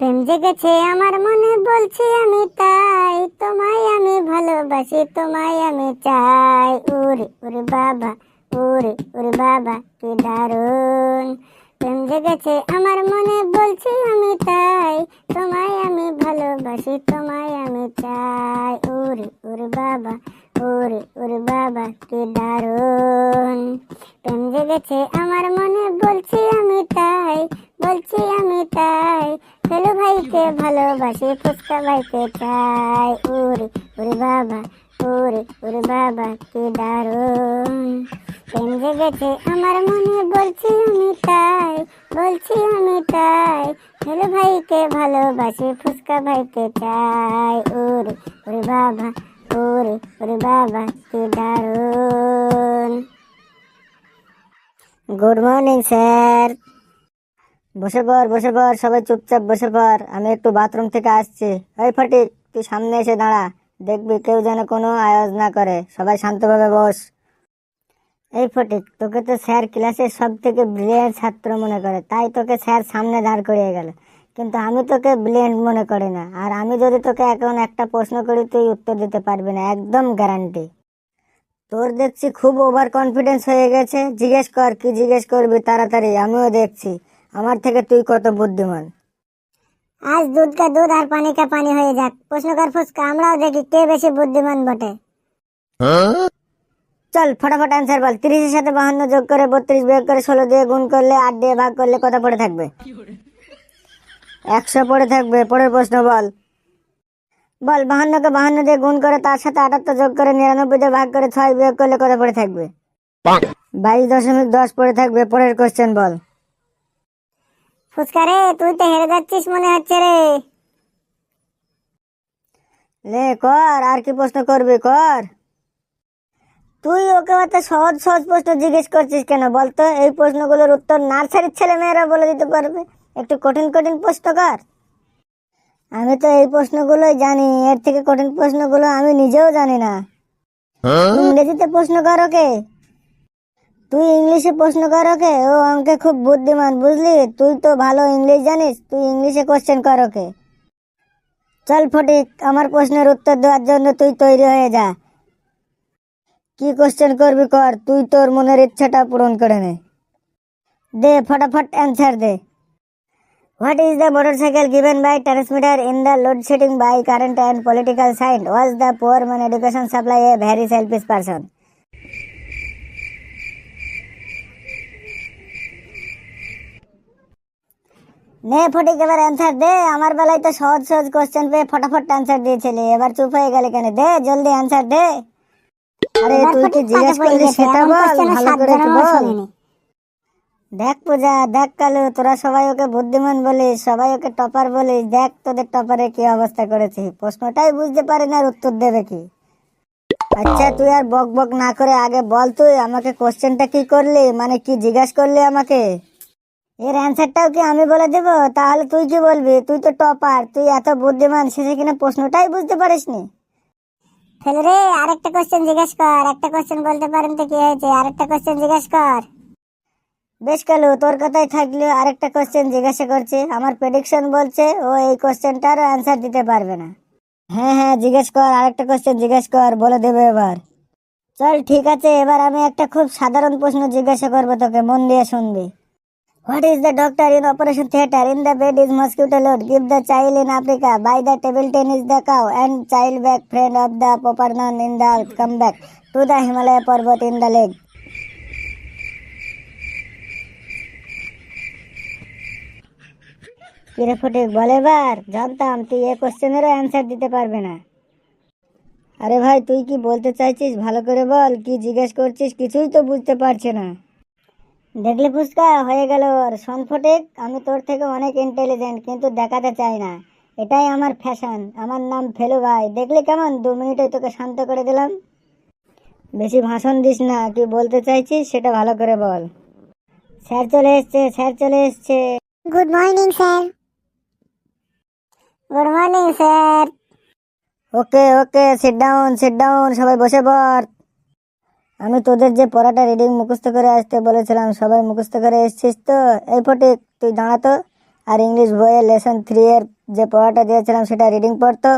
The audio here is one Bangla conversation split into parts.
প্রেম জেগেছে আমার মনে, বলছি আমি তাই। তোমায় আমি ভালোবাসি, তোমায় আমি চাই। ওরে ওরে বাবা ওরে ওরে বাবা, কি দারুণ। প্রেম জেগেছে আমার মনে, বলছি আমি তাই। তোমায় আমি ভালোবাসি, তোমায় আমি চাই। ওরে ওরে বাবা ওরে ওরে বাবা, কি দারুণ। প্রেম জেগেছে আমার মনে, বলছি ভালোবাসি ফুচকা ভাইকে চাই। ওরে ওরে বাবা ওরে ওরে বাবা কি দারুণ। প্রেম জেগেছে আমার মনে, বলছি আমি তাই, বলছি আমি তাই। ফেলু ভাইকে ভালোবাসি ফুচকা ভাইকে চাই। ওরে ওরে বাবা ওরে ওরে বাবা কি দারুণ। Good morning, sir. বসে পর বসে পর সবাই চুপচাপ বসে পর আমি একটু বাথরুম থেকে আসছি। এই ফটিক, তুই সামনে এসে দাঁড়া। দেখবি কেউ যেন কোনো আওয়াজ না করে। সবাই শান্তভাবে বস। এই ফটিক, তোকে তো স্যার ক্লাসের সব থেকে ব্রিলিয়েন্ট ছাত্র মনে করে। তাই তোকে স্যার সামনে দাঁড় করিয়ে গেল। কিন্তু আমি তোকে ব্রিলিয়েন্ট মনে করি না। আর আমি যদি তোকে এখন একটা প্রশ্ন করি, তুই উত্তর দিতে পারবি না। একদম গ্যারান্টি তোর দেখছি খুব ওভার কনফিডেন্স হয়ে গেছে। জিজ্ঞেস কর, কি জিজ্ঞেস করবি? তাড়াতাড়ি, আমিও দেখছি। আমার থেকে তুই কত বুদ্ধিমান? আজ দুধ কা দুধ আর পানি কা পানি হয়ে যাক। প্রশ্নকার ফুসকা আমরাও দেখি কে বেশি বুদ্ধিমান বটে। চল ফটাফট অ্যান্সার বল। তিরিশের সাথে বাহান্ন যোগ করে বত্রিশ বিয়োগ করে ষোলো দিয়ে গুণ করলে আট দিয়ে ভাগ করলে কত পড়ে থাকবে? একশো পড়ে থাকবে। পরের প্রশ্ন বল। বল বাহান্নকে বাহান্ন দিয়ে গুণ করে তার সাথে আটাত্তর যোগ করে নিরানব্বই দিয়ে ভাগ করে ছয় বিয়োগ করলে কত পড়ে থাকবে? বাইশ দশমিক দশ পড়ে থাকবে। পরের কোশ্চেন বল। ফুচকা রে তুই তো হেরে যাচ্ছিস মনে হচ্ছে রে। লে কর আর কি প্রশ্ন করবি কর। তুই ওকে অত সহজ সহজ প্রশ্ন জিজ্ঞেস করছিস কেন? বলতো এই প্রশ্নগুলোর উত্তর নার্সারির ছেলে মেয়েরা বলে দিতে পারবে। একটু কঠিন কঠিন প্রশ্ন কর। আমি তো এই প্রশ্নগুলোই জানি এর থেকে কঠিন প্রশ্নগুলো আমি নিজেও জানি না। ইংরেজিতে প্রশ্ন কর ওকে। তুই ইংলিশে প্রশ্ন কর ওকে? ও অঙ্কে খুব বুদ্ধিমান, বুঝলি? তুই তো ভালো ইংলিশ জানিস, তুই ইংলিশে কোশ্চেন কর ওকে। চল ফটিক, আমার প্রশ্নের উত্তর দেওয়ার জন্য তুই তৈরি হয়ে যা। কি কোশ্চেন করবি কর? তুই তোর মনের ইচ্ছাটা পূরণ করে নে। দে, ফটাফট answer they. What is the motorcycle given by transmitter in the load by current and political political science the the poor education supply a very selfish selfish নে ফটিক এবার অ্যান্সার দে আমার বেলায় তো সহজ সহজ কোশ্চেন পেয়ে ফটাফট অ্যান্সার দিয়েছিলি এবার চুপ হয়ে গেলে কেন? দে জলদি অ্যান্সার দে। আরে তুই কি জিজ্ঞেস করলি সেটা বল ভালো করে বল। দেখ পূজা দেখ কালু তোরা সবাই ওকে বুদ্ধিমান বলিস সবাই ওকে টপার বলিস দেখ তোদের টপারে কি অবস্থা করেছি। প্রশ্নটাই বুঝতে পারি না আর উত্তর দেবে কি। আচ্ছা তুই আর বক বক না করে আগে বল তুই আমাকে কোশ্চেনটা কি করলি? মানে কি জিজ্ঞাস করলি আমাকে? এর অ্যান্সারটাও কি আমি বলে দেব? তাহলে তুই কি বলবি? তুই তো টপার তুই এত বুদ্ধিমান শেষে কিনা প্রশ্নটাই বুঝতে পারিসনি। ফেলে রে, আরেকটা কোশ্চেন জিজ্ঞেস কর। একটা কোশ্চেন বলতে পারেন তো কি হয়েছে? আরেকটা কোশ্চেন জিজ্ঞেস কর। বেশ কালু, তোর কথাই থাকলে আরেকটা কোশ্চেন জিজ্ঞাসা করছে। আমার প্রেডিকশন বলছে, ও এই কোশ্চেনটারও অ্যান্সার দিতে পারবে না। হ্যাঁ হ্যাঁ জিজ্ঞেস কর, আরেকটা কোশ্চেন জিজ্ঞেস কর, বলে দেবে এবার। চল, ঠিক আছে, এবার আমি একটা খুব সাধারণ প্রশ্ন জিজ্ঞাসা করব তোকে, মন দিয়ে শুনবি। What is the doctor in operation theatre in the bed is mosquito load give the child in Africa by the table tennis the cow and child back friend of the popper in the come back to the Himalaya পর্বত ইন দ্য লেক কিরে ফটিক বলে এবার জানতাম, তুই এ কোশ্চেনেরও অ্যান্সার দিতে পারবে না। আরে ভাই, তুই কি বলতে চাইছিস? ভালো করে বল, কি জিজ্ঞেস করছিস? কিছুই তো বুঝতে পারছে না। দেখলে ফুচকা? হয়ে গেল। ওর শোন আমি তোর থেকে অনেক ইন্টেলিজেন্ট কিন্তু দেখাতে চাই না। এটাই আমার ফ্যাশন আমার নাম ফেলু ভাই। দেখলি কেমন? দু মিনিটে তোকে শান্ত করে দিলাম। বেশি ভাষণ দিস না। কি বলতে চাইছিস সেটা ভালো করে বল। স্যার চলে এসছে স্যার চলে এসছে। Good morning sir good morning sir okay okay sit down sit down সবাই বসে পড়। আমি তোদের যে পড়াটা রিডিং মুখস্থ করে আসতে বলেছিলাম, সবাই মুখস্থ করে এসছিস তো? এই ফটিক তুই দাঁড়াতো আর ইংলিশ বইয়ের লেসন থ্রি এর যে পড়াটা দিয়েছিলাম, সেটা রিডিং পড়তো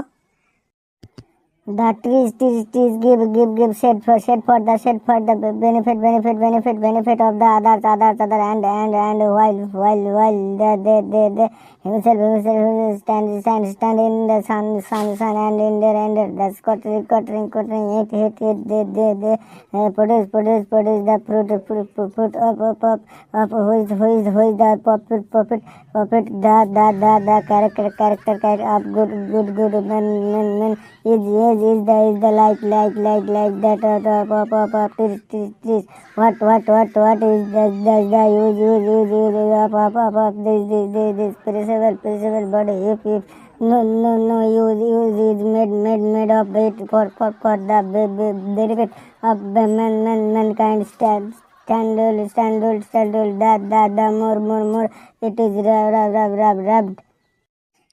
The trees, trees, trees give, give, give shade for, shade for the, shade for the benefit, benefit, benefit, benefit of the others, others, other, and, and, and while, while, while they, they, they, they, himself, himself, stand, stand, stand in the sun, sun, sun, and in there, and the scattering, scattering, scattering, it, it, it, they, they, they, uh, produce, produce, produce the fruit, fruit, fruit, up, up, up, up, who is, who is, who is the puppet, puppet, puppet, the, the, the, the character, character, character, up, good, good, good, man, man, man, is, is, is the, is the, like, like, like, like, that, uh, up, up, up, up, this, this, this, what, what, what, what is the, the, the, use, use, use, use, up, up, up, up, this, this, this, this, perishable, perishable body, if, if, no, no, no, use, use is made, made, made of it for, for, for the be- be- benefit of the man, man, mankind, stand, standard, standard, standard, da, da, da, more, more, more, it is rub, rub, rub, rub, rubbed.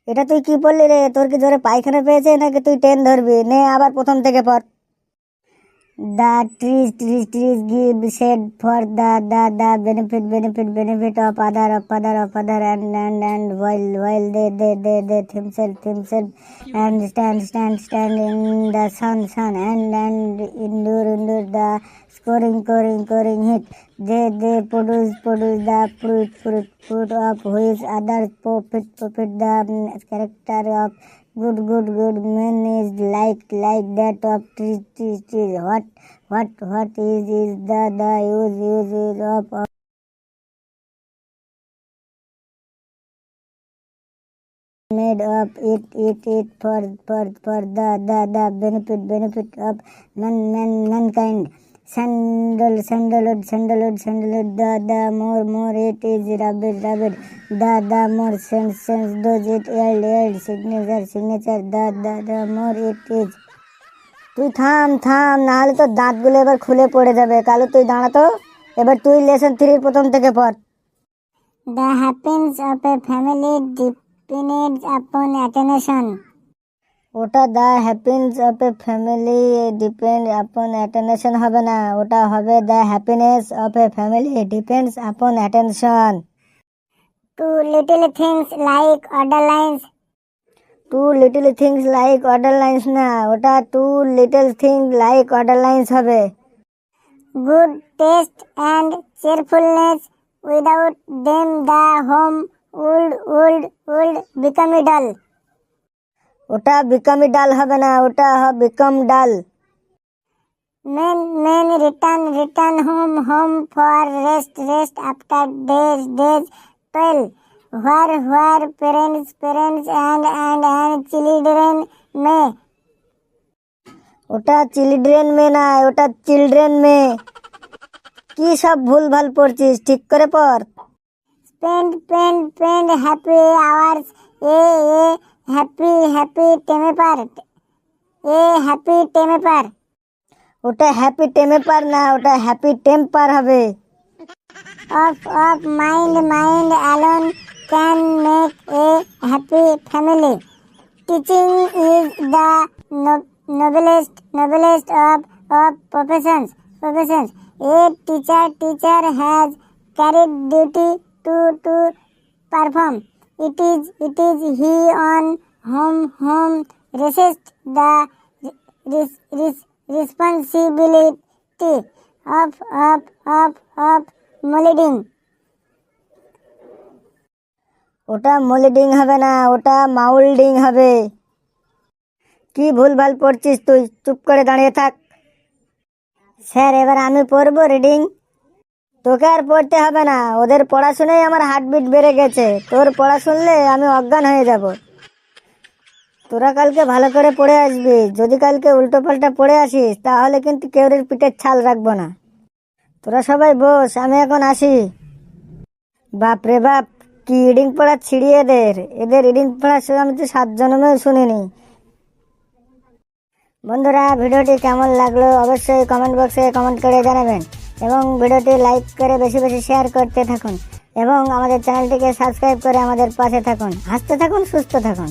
এটা তুই কি বললি রে তোর কি জোরে পায়খানা পেয়েছে নাকি তুই ট্রেন ধরবি নে আবার প্রথম থেকে পর The trees, trees, trees give shade for the, the, the benefit, benefit, benefit of other, of other, of other, and, and, and while, while they, they, they, they, himself, himself, and stand, stand, stand in the sun, sun, and, and endure, endure the scoring, scoring, scoring hit. They, they produce, produce the fruit, fruit, fruit of which others profit, profit the um, character of good, good, good man is like, like that of trees, trees, trees. What, what, what is, is the, the use, use, use of, of made up it it it for for for the the the benefit benefit of man man mankind sandal sandalwood sandalwood sandalwood the the more more it is rubbed rubbed the the more sense sense does it eld eld signature signature the the the more it is তুই থাম থাম নাহলে তো দাঁতগুলো এবার খুলে পড়ে যাবে কালো তুই দাঁড়াতো এবার তুই লেসন থ্রির প্রথম থেকে পড় The happiness of a family depends upon attention. ওটা the happiness of a family depend upon attention হবে না ওটা হবে the happiness of a family depends upon attention Two little things like order lines, two little things like order lines না ওটা two little thing like order lines হবে good taste and cheerfulness. Without them, the home would would would become dull. ওটা বিকামি ডাল হবে না ওটা বিকম ডাল Men men return return home home for rest rest after days days toil. Where where parents parents and and and children may ওটা চিলড্রেন মে না ওটা চিলড্রেন মে কি সব ভুল ভালো পড়ছিস ঠিক করে পড় spend spend spend happy hours a a happy happy temper a happy temper ওটা হ্যাপি টেম্পার না ওটা হ্যাপি টেম্পার হবে of of mind mind alone can make a happy family teaching is the no- noblest noblest of of professions professions a teacher teacher has carried duty to to perform it is it is he on whom whom rests the res, res, responsibility of of of of molding ওটা মোল্ডিং হবে না ওটা মাউল্ডিং হবে কি ভুল ভালো পড়ছিস তুই চুপ করে দাঁড়িয়ে থাক স্যার এবার আমি পড়ব রিডিং তোকে আর পড়তে হবে না। ওদের পড়া শুনেই আমার হার্টবিট বেড়ে গেছে। তোর পড়া শুনলে আমি অজ্ঞান হয়ে যাব। তোরা কালকে ভালো করে পড়ে আসবি। যদি কালকে উল্টো পাল্টা পড়ে আসিস, তাহলে কিন্তু কেউরের পিঠের ছাল রাখব না। তোরা সবাই বস, আমি এখন আসি। বাপ রে বাপ, কি রিডিং পড়া ছিড়িয়ে এদের? এদের রিডিং পড়া আমি তো সাত জন্মেও শুনিনি। বন্ধুরা, ভিডিওটি কেমন লাগল অবশ্যই কমেন্ট বক্সে কমেন্ট করে জানাবেন। এবং ভিডিওটি লাইক করে বেশি বেশি শেয়ার করতে থাকুন। এবং আমাদের চ্যানেলটিকে সাবস্ক্রাইব করে আমাদের পাশে থাকুন। হাসতে থাকুন, সুস্থ থাকুন।